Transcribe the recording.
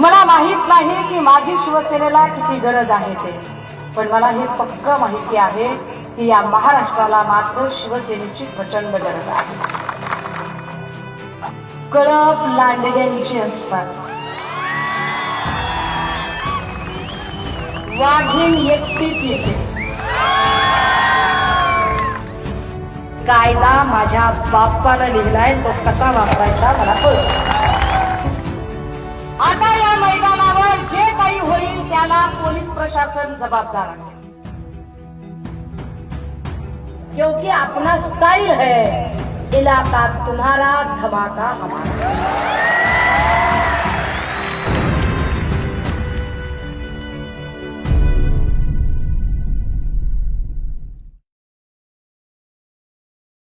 मला माहीत नाही की माझी शिवसेनेला किती गरज आहे ते. पण मला हे पक्क माहिती आहे की या महाराष्ट्राला मात्र शिवसेनेची प्रचंड गरज आहे. कळप लांडग्यांची असतात वाघीण एकटीच येते. कायदा माझ्या बाप्पाला लिहिलाय तो कसा वापरायचा मला कळतो. प्रशासन जबाबदार असेल. क्योंकि अपना स्टाइल है इलाका तुम्हारा धमाका हमारा.